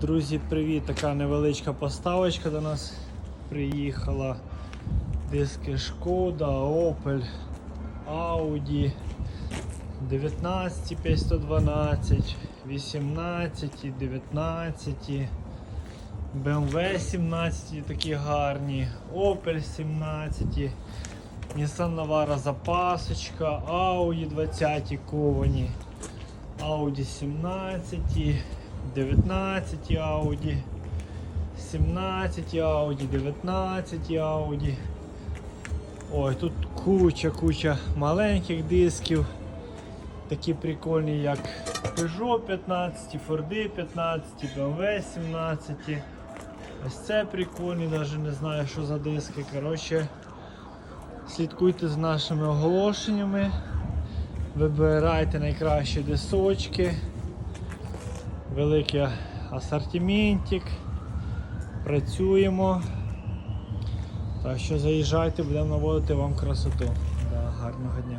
Друзі, привіт! Така невеличка поставочка до нас приїхала. Диски Шкода, Opel, Audi 19, 512, 18, 19, BMW 17 такі гарні, Opel 17, Nissan Navara запасочка, Audi 20 ковані. Audi 17, 19 Audi, 17 Audi, 19 Audi. Ой, тут куча, куча маленьких дисків. Такі прикольні, як Peugeot 15, Ford 15, BMW 17. Ось це прикольні, навіть не знаю, що за диски. Коротше, слідкуйте з нашими оголошеннями. Вибирайте найкращі дисочки, великий асортиментик. Працюємо. Так що заїжджайте, будемо наводити вам красоту. Да, гарного дня.